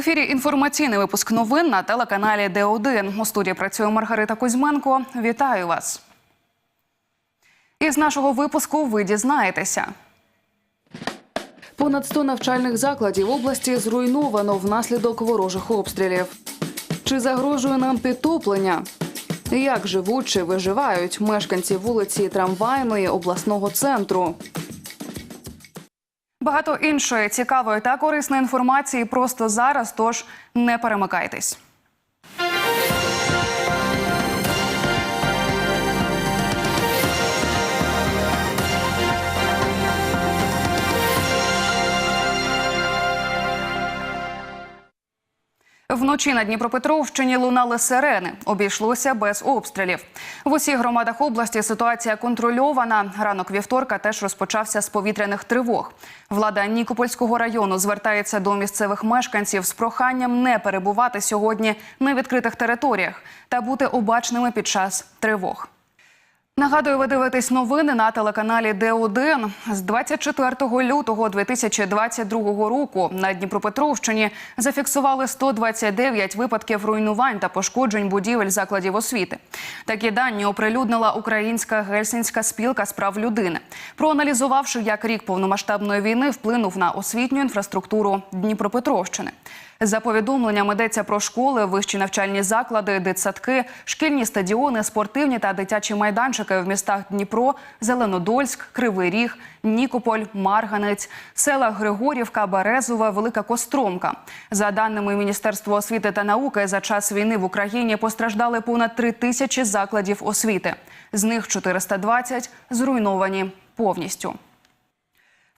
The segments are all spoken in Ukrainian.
ефірі інформаційний випуск новин на телеканалі Д1. У студії працює Маргарита Кузьменко. Вітаю вас. Із нашого випуску ви дізнаєтеся. Понад 100 навчальних закладів області зруйновано внаслідок ворожих обстрілів. Чи загрожує нам підтоплення? Як живуть чи виживають мешканці вулиці Трамвайної обласного центру? Багато іншої цікавої та корисної інформації просто зараз. Тож не перемикайтесь. Вночі на Дніпропетровщині лунали сирени. Обійшлося без обстрілів. В усіх громадах області ситуація контрольована. Ранок вівторка теж розпочався з повітряних тривог. Влада Нікопольського району звертається до місцевих мешканців з проханням не перебувати сьогодні на відкритих територіях та бути обачними під час тривог. Нагадую, ви дивитесь новини на телеканалі Д1. З 24 лютого 2022 року на Дніпропетровщині зафіксували 129 випадків руйнувань та пошкоджень будівель закладів освіти. Такі дані оприлюднила Українська гельсінська спілка з прав людини, проаналізувавши, як рік повномасштабної війни вплинув на освітню інфраструктуру Дніпропетровщини. За повідомленням йдеться про школи, вищі навчальні заклади, дитсадки, шкільні стадіони, спортивні та дитячі майданчики в містах Дніпро, Зеленодольськ, Кривий Ріг, Нікополь, Марганець, села Григорівка, Березове, Велика Костромка. За даними Міністерства освіти та науки, за час війни в Україні постраждали понад три тисячі закладів освіти. З них 420 зруйновані повністю.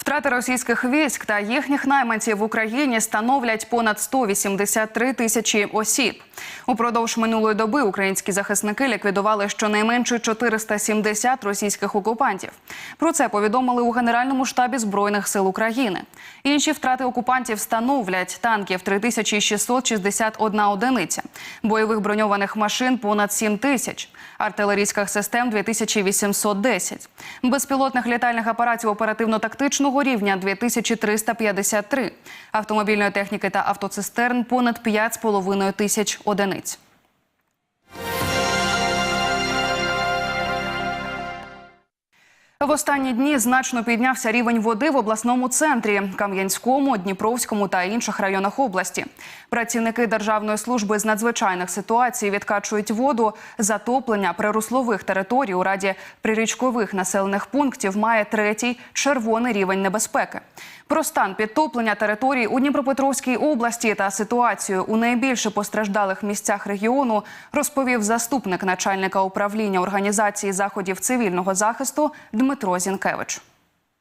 Втрати російських військ та їхніх найманців в Україні становлять понад 183 тисячі осіб. Упродовж минулої доби українські захисники ліквідували щонайменше 470 російських окупантів. Про це повідомили у Генеральному штабі збройних сил України. Інші втрати окупантів становлять танків 3661 одиниця, бойових броньованих машин понад 7 тисяч, артилерійських систем 2810, безпілотних літальних апаратів оперативно-тактичного рівня 2353, автомобільної техніки та автоцистерн понад 5,5 тисяч одиниць. В останні дні значно піднявся рівень води в обласному центрі Кам'янському, Дніпровському та інших районах області. Працівники Державної служби з надзвичайних ситуацій відкачують воду. Затоплення прируслових територій у раді прирічкових населених пунктів має третій червоний рівень небезпеки. Про стан підтоплення територій у Дніпропетровській області та ситуацію у найбільше постраждалих місцях регіону розповів заступник начальника управління організації заходів цивільного захисту Дмитро Зінкевич.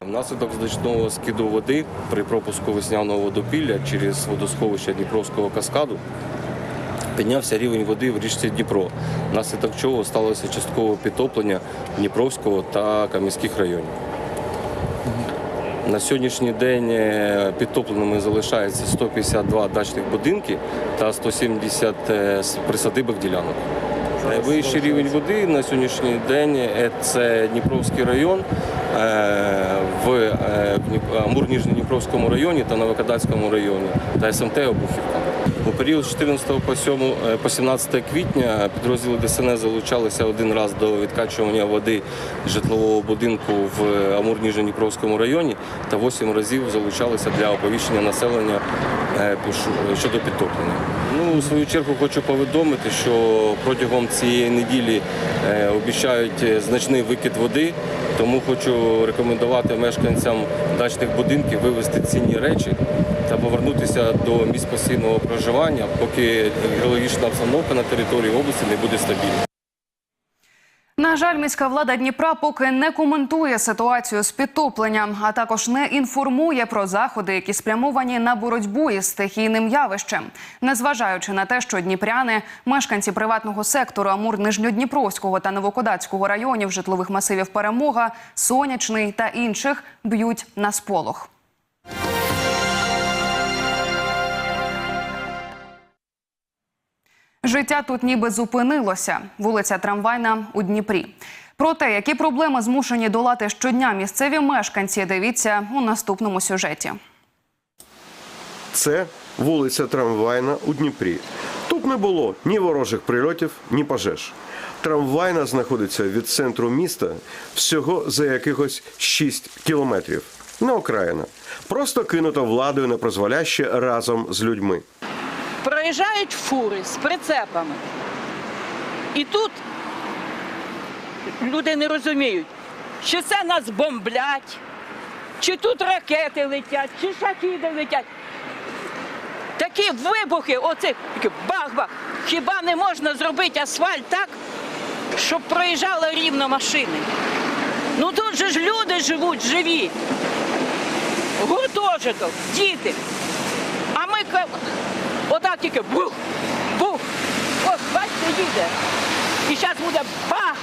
Внаслідок значного скиду води при пропуску весняного водопілля через водосховище Дніпровського каскаду піднявся рівень води в річці Дніпро, внаслідок чого сталося часткове підтоплення Дніпровського та Кам'янських районів. На сьогоднішній день е, підтопленими залишається 152 дачних будинки та 170 е, присадибних ділянок. Найвищий рівень води на сьогоднішній день е, це Дніпровський район е, в е, Амур-Ніжньодніпровському районі та Новокадацькому районі та СМТ Обухівка. У період з 14 по 7 е, по 17 квітня підрозділи ДСНС залучалися один раз до відкачування води житлового будинку в Амур-Ніжнодніпровському районі та 8 разів залучалися для оповіщення населення е, щодо підтоплення. Ну, у свою чергу хочу повідомити, що протягом цієї неділі е, обіцяють е, значний викид води, тому хочу рекомендувати мешканцям дачних будинків вивезти цінні речі та повернутися до місць постійного проживання, поки геологічна обстановка на території області не буде стабільна. На жаль, міська влада Дніпра поки не коментує ситуацію з підтопленням, а також не інформує про заходи, які спрямовані на боротьбу із стихійним явищем, незважаючи на те, що дніпряни, мешканці приватного сектору Амур Нижньодніпровського та Новокодацького районів житлових масивів Перемога, Сонячний та інших б'ють на сполох. Життя тут ніби зупинилося. Вулиця Трамвайна у Дніпрі. Про те, які проблеми змушені долати щодня місцеві мешканці, дивіться у наступному сюжеті. Це вулиця Трамвайна у Дніпрі. Тут не було ні ворожих прильотів, ні пожеж. Трамвайна знаходиться від центру міста всього за якихось 6 кілометрів. Не окраїна. Просто кинута владою на прозволяще разом з людьми. Проїжджають фури з прицепами. І тут люди не розуміють, чи це нас бомблять, чи тут ракети летять, чи шахіди летять. Такі вибухи, оце бах-бах. Хіба не можна зробити асфальт так, щоб проїжджали рівно машини? Ну тут же ж люди живуть живі. Гуртожиток, діти. А ми ка- отак тільки бух, бух. Ось, бачите, їде. І зараз буде бах,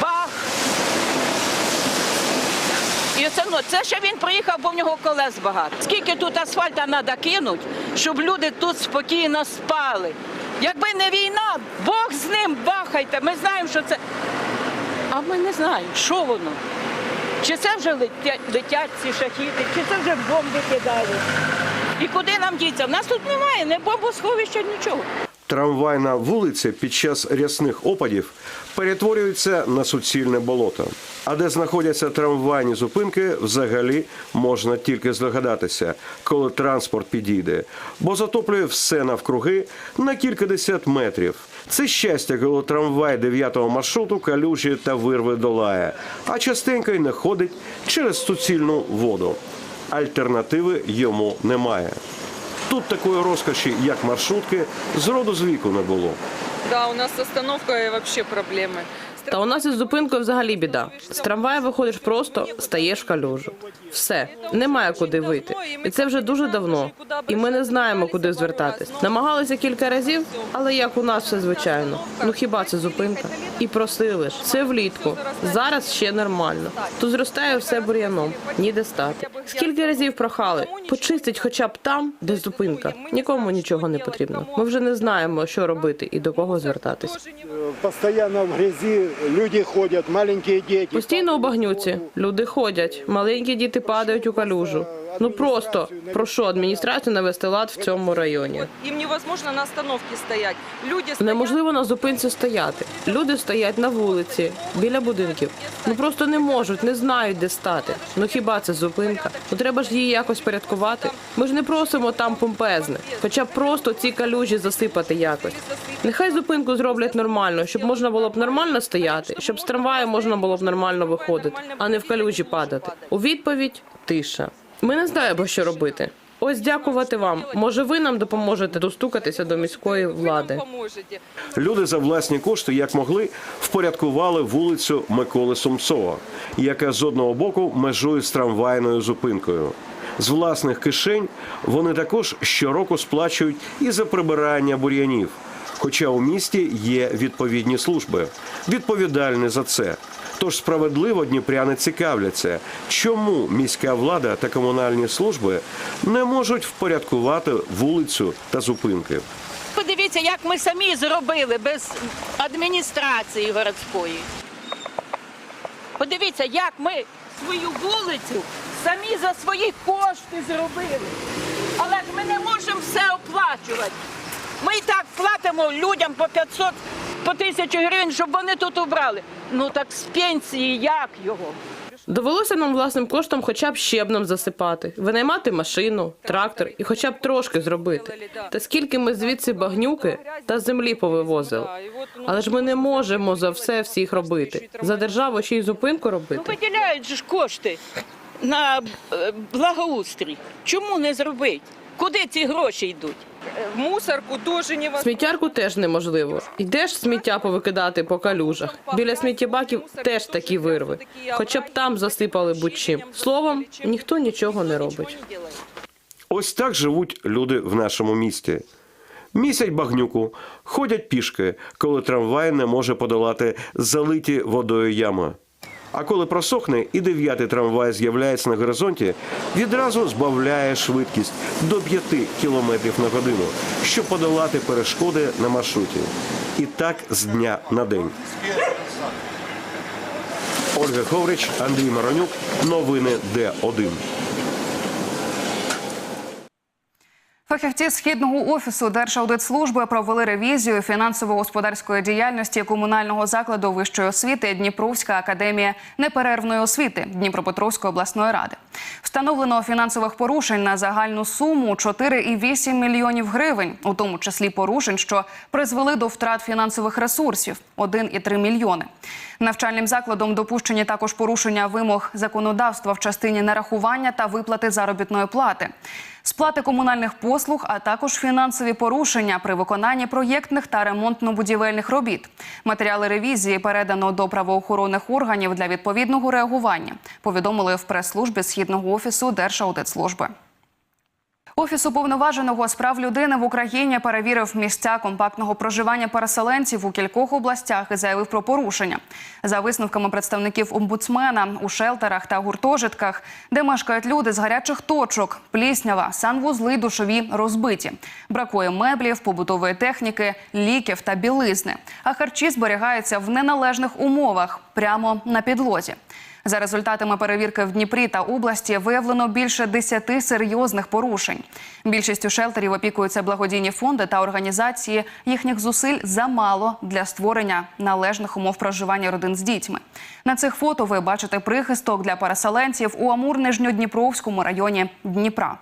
бах. І це, ну, це ще він приїхав, бо в нього колес багато. Скільки тут асфальта треба кинути, щоб люди тут спокійно спали. Якби не війна, Бог з ним бахайте. Ми знаємо, що це. А ми не знаємо, що воно. Чи це вже летять ці шахіти, чи це вже бомби кидають. І куди нам діться? У нас тут немає ні бомбосховища, нічого. Трамвайна вулиця під час рясних опадів перетворюється на суцільне болото. А де знаходяться трамвайні зупинки, взагалі можна тільки здогадатися, коли транспорт підійде, бо затоплює все навкруги на кількадесят метрів. Це щастя, коли трамвай 9-го маршруту калюжі та вирви долає, а частенько й не ходить через суцільну воду. Альтернативи йому немає. Тут такої розкоші, як маршрутки, з роду з віку не було. Да, у нас з остановкой взагалі проблемы. Та у нас із зупинкою взагалі біда. З трамвая виходиш просто, стаєш калюжу. Все, немає куди вийти. І це вже дуже давно. І ми не знаємо, куди звертатись. Намагалися кілька разів, але як у нас все звичайно. Ну хіба це зупинка? І просили ж, це влітку. Зараз ще нормально. Тут зростає все бур'яном, ніде стати. Скільки разів прохали, почистить хоча б там, де зупинка. Нікому нічого не потрібно. Ми вже не знаємо, що робити і до кого звертатись. Постоянно в грязи люди ходят, маленькие дети. Постійно у багнюці. Люди ходять, маленькі діти падають у калюжу. Ну просто прошу адміністрацію навести лад в цьому районі. Им невозможно на остановке стоять. Люди Неможливо на зупинці стояти. Люди стоять на вулиці, біля будинків. Ну просто не можуть, не знають, де стати. Ну хіба це зупинка? Ну треба ж її якось порядкувати. Ми ж не просимо там помпезне, хоча б просто ці калюжі засипати якось. Нехай зупинку зроблять нормально, щоб можна було б нормально стояти, щоб з трамваю можна було б нормально виходити, а не в калюжі падати. У відповідь тиша. Ми не знаємо, що робити. Ось дякувати вам. Може, ви нам допоможете достукатися до міської влади. Люди за власні кошти, як могли, впорядкували вулицю Миколи Сумцова, яка з одного боку межує з трамвайною зупинкою. З власних кишень вони також щороку сплачують і за прибирання бур'янів. Хоча у місті є відповідні служби, відповідальні за це. Тож справедливо дніпряни цікавляться, чому міська влада та комунальні служби не можуть впорядкувати вулицю та зупинки. Подивіться, як ми самі зробили без адміністрації городської. Подивіться, як ми свою вулицю самі за свої кошти зробили. Але ж ми не можемо все оплачувати. Ми і так платимо людям по 500, по тисячу гривень, щоб вони тут убрали. Ну так з пенсії як його? Довелося нам власним коштом хоча б щебном засипати, винаймати машину, трактор і хоча б трошки зробити. Та скільки ми звідси багнюки та землі повивозили. Але ж ми не можемо за все всіх робити. За державу ще й зупинку Ну, робити. виділяють ж кошти на е, благоустрій. Чому не зробити? Куди ці гроші йдуть? В мусорку тоже невозможно. Сміттярку теж неможливо. Йдеш сміття повикидати по калюжах. Біля сміттєбаків теж такі вирви. Хоча б там засипали будь-чим. Словом, ніхто нічого не робить. Ось так живуть люди в нашому місті. Місять багнюку, ходять пішки, коли трамвай не може подолати залиті водою ями. А коли просохне і дев'ятий трамвай з'являється на горизонті, відразу збавляє швидкість до 5 км на годину, щоб подолати перешкоди на маршруті. І так з дня на день. Ольга Коврич, Андрій Маронюк. Новини Д1. Фахівці східного офісу Держаудитслужби провели ревізію фінансово-господарської діяльності комунального закладу вищої освіти Дніпровська академія неперервної освіти Дніпропетровської обласної ради. Встановлено фінансових порушень на загальну суму 4,8 мільйонів гривень, у тому числі порушень, що призвели до втрат фінансових ресурсів 1,3 мільйони. Навчальним закладом допущені також порушення вимог законодавства в частині нарахування та виплати заробітної плати, сплати комунальних послуг, а також фінансові порушення при виконанні проєктних та ремонтно-будівельних робіт. Матеріали ревізії передано до правоохоронних органів для відповідного реагування. Повідомили в прес-службі східного офісу Держаудитслужби. Офіс уповноваженого з прав людини в Україні перевірив місця компактного проживання переселенців у кількох областях і заявив про порушення. За висновками представників омбудсмена у шелтерах та гуртожитках, де мешкають люди з гарячих точок, пліснява, санвузли душові розбиті. Бракує меблів, побутової техніки, ліків та білизни. А харчі зберігаються в неналежних умовах прямо на підлозі. За результатами перевірки в Дніпрі та області виявлено більше 10 серйозних порушень. Більшістю шелтерів опікуються благодійні фонди та організації. Їхніх зусиль замало для створення належних умов проживання родин з дітьми. На цих фото ви бачите прихисток для переселенців у Амур-Нижньодніпровському районі Дніпра.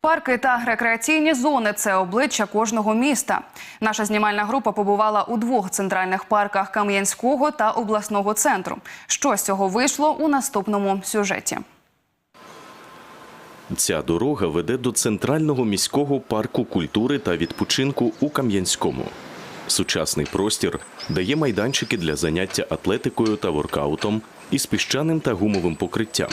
Парки та рекреаційні зони це обличчя кожного міста. Наша знімальна група побувала у двох центральних парках Кам'янського та обласного центру. Що з цього вийшло у наступному сюжеті? Ця дорога веде до центрального міського парку культури та відпочинку у Кам'янському. Сучасний простір дає майданчики для заняття атлетикою та воркаутом із піщаним та гумовим покриттям,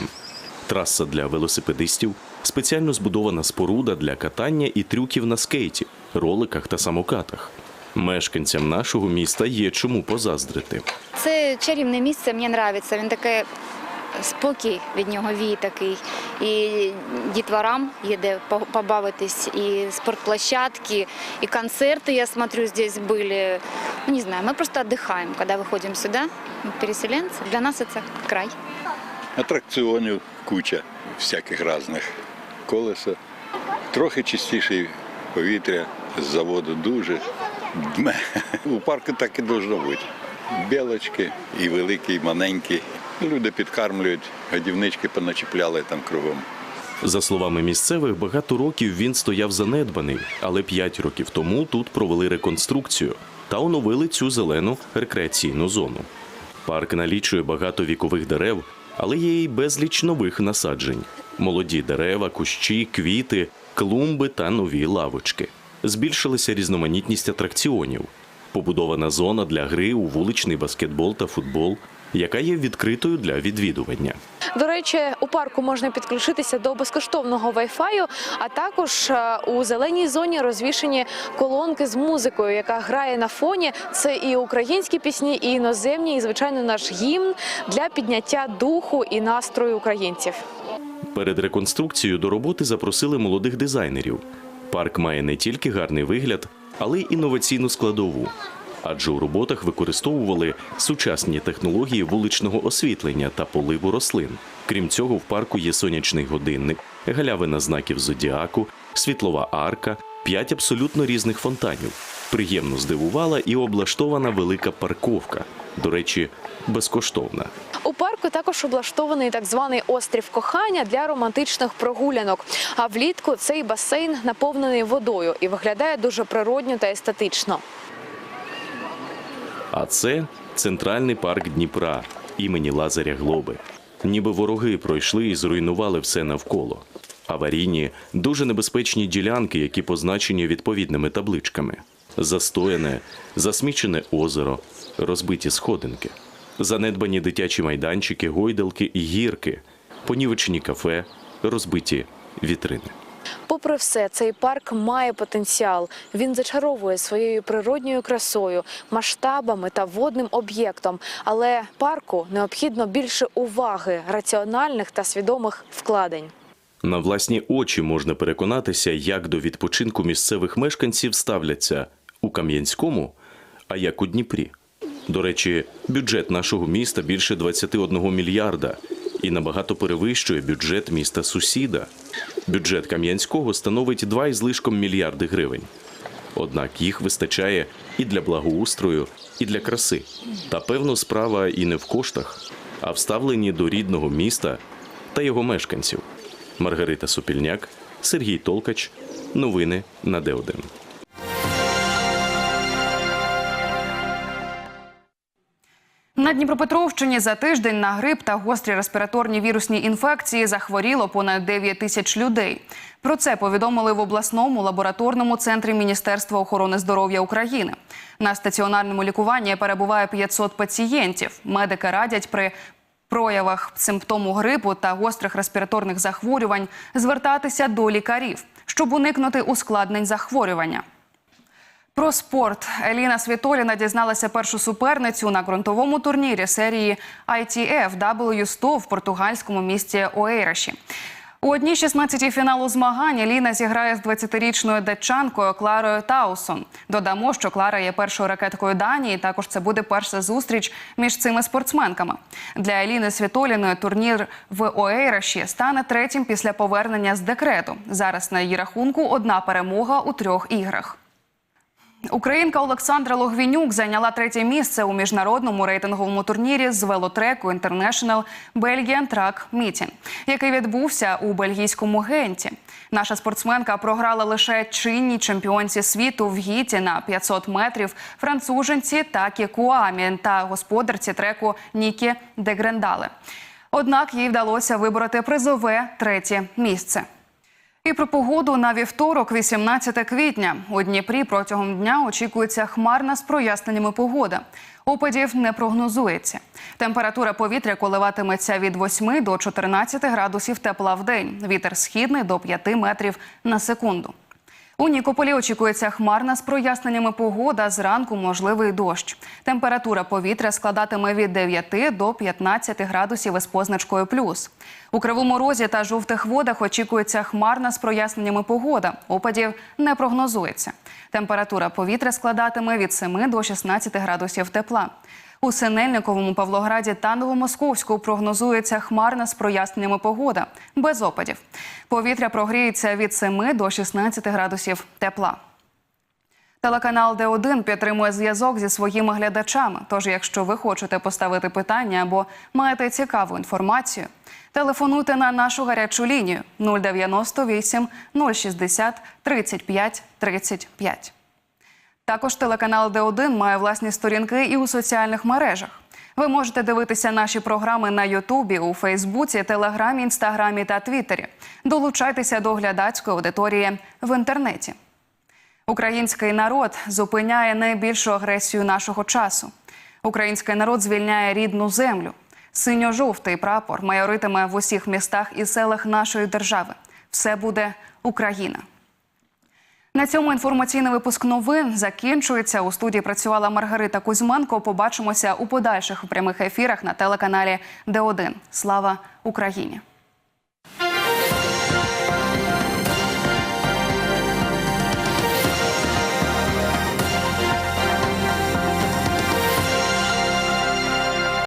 траса для велосипедистів, спеціально збудована споруда для катання і трюків на скейті, роликах та самокатах. Мешканцям нашого міста є чому позаздрити. Це чарівне місце, мені подобається. Він таке спокій від нього вій такий. І дітворам є де по- побавитись, і спортплощадки, і концерти, я смотрю, здесь были. Ну, не знаю, мы просто отдыхаем, когда выходим сюда, мы переселенцы. Для нас это край. Атракціонів куча всяких різних. Колеса. Трохи чистіше повітря з заводу дуже. Дме. У парку так і должно бути. Білочки і великі, і маленькі. Люди підкармлюють, годівнички поначіпляли там кругом. За словами місцевих, багато років він стояв занедбаний, але п'ять років тому тут провели реконструкцію та оновили цю зелену рекреаційну зону. Парк налічує багато вікових дерев, але є й безліч нових насаджень: молоді дерева, кущі, квіти, клумби та нові лавочки. Збільшилася різноманітність атракціонів. Побудована зона для гри у вуличний баскетбол та футбол, яка є відкритою для відвідування. До речі, у парку можна підключитися до безкоштовного Wi-Fi, а також е, у зеленій зоні розвішені колонки з музикою, яка грає на фоні. Це і українські пісні, і іноземні, і звичайно наш гімн для підняття духу і настрою українців. Перед реконструкцією до роботи запросили молодих дизайнерів. Парк має не тільки гарний вигляд, але й інноваційну складову. Адже у роботах використовували сучасні технології вуличного освітлення та поливу рослин. Крім цього, в парку є сонячний годинник, галявина знаків зодіаку, світлова арка, п'ять абсолютно різних фонтанів. Приємно здивувала і облаштована велика парковка. До речі, безкоштовна. У парку також облаштований так званий острів кохання для романтичних прогулянок. А влітку цей басейн наповнений водою і виглядає дуже природньо та естетично. А це центральний парк Дніпра імені Лазаря Глоби. Ніби вороги пройшли і зруйнували все навколо. Аварійні, дуже небезпечні ділянки, які позначені відповідними табличками. Застояне, засмічене озеро, розбиті сходинки, занедбані дитячі майданчики, гойдалки і гірки, понівечені кафе, розбиті вітрини. Попри все, цей парк має потенціал. Він зачаровує своєю природньою красою, масштабами та водним об'єктом. Але парку необхідно більше уваги, раціональних та свідомих вкладень. На власні очі можна переконатися, як до відпочинку місцевих мешканців ставляться у Кам'янському, а як у Дніпрі. До речі, бюджет нашого міста більше 21 мільярда і набагато перевищує бюджет міста сусіда. Бюджет Кам'янського становить 2 із лишком мільярди гривень. Однак їх вистачає і для благоустрою, і для краси. Та певно, справа і не в коштах, а в ставленні до рідного міста та його мешканців. Маргарита Сопільняк, Сергій Толкач. Новини на Д1. На Дніпропетровщині за тиждень на грип та гострі респіраторні вірусні інфекції захворіло понад 9 тисяч людей. Про це повідомили в обласному лабораторному центрі Міністерства охорони здоров'я України. На стаціонарному лікуванні перебуває 500 пацієнтів. Медики радять при проявах симптому грипу та гострих респіраторних захворювань звертатися до лікарів, щоб уникнути ускладнень захворювання. Про спорт Еліна Світоліна дізналася першу суперницю на ґрунтовому турнірі серії ITF W100 в португальському місті Оейраші. У одній 16 фіналу змагань Еліна зіграє з 20-річною датчанкою Кларою Таусон. Додамо, що Клара є першою ракеткою Данії. Також це буде перша зустріч між цими спортсменками. Для Еліни Світоліної турнір в Оейраші стане третім після повернення з декрету. Зараз на її рахунку одна перемога у трьох іграх. Українка Олександра Логвінюк зайняла третє місце у міжнародному рейтинговому турнірі з велотреку International Belgian Track Meeting, який відбувся у бельгійському генті. Наша спортсменка програла лише чинній чемпіонці світу в гіті на 500 метрів француженці Такі Куамі та господарці треку Нікі Дегрендале. Однак їй вдалося вибороти призове третє місце. І про погоду на вівторок, 18 квітня. У Дніпрі протягом дня очікується хмарна з проясненнями погода. Опадів не прогнозується. Температура повітря коливатиметься від 8 до 14 градусів тепла в день. Вітер східний до 5 метрів на секунду. У Нікополі очікується хмарна з проясненнями погода. Зранку можливий дощ. Температура повітря складатиме від 9 до 15 градусів із позначкою плюс. У Кривому Розі та жовтих водах очікується хмарна з проясненнями погода. Опадів не прогнозується. Температура повітря складатиме від 7 до 16 градусів тепла. У Синельниковому, Павлограді та Новомосковську прогнозується хмарна з проясненнями погода без опадів. Повітря прогріється від 7 до 16 градусів тепла. Телеканал Д1 підтримує зв'язок зі своїми глядачами. Тож, якщо ви хочете поставити питання або маєте цікаву інформацію, телефонуйте на нашу гарячу лінію 098 060 35 35. Також телеканал Д1 має власні сторінки і у соціальних мережах. Ви можете дивитися наші програми на Ютубі, у Фейсбуці, Телеграмі, Інстаграмі та Твіттері. Долучайтеся до глядацької аудиторії в інтернеті. Український народ зупиняє найбільшу агресію нашого часу. Український народ звільняє рідну землю. Синьо-жовтий прапор майоритиме в усіх містах і селах нашої держави. Все буде Україна. На цьому інформаційний випуск новин закінчується. У студії працювала Маргарита Кузьменко. Побачимося у подальших прямих ефірах на телеканалі Д1. Слава Україні!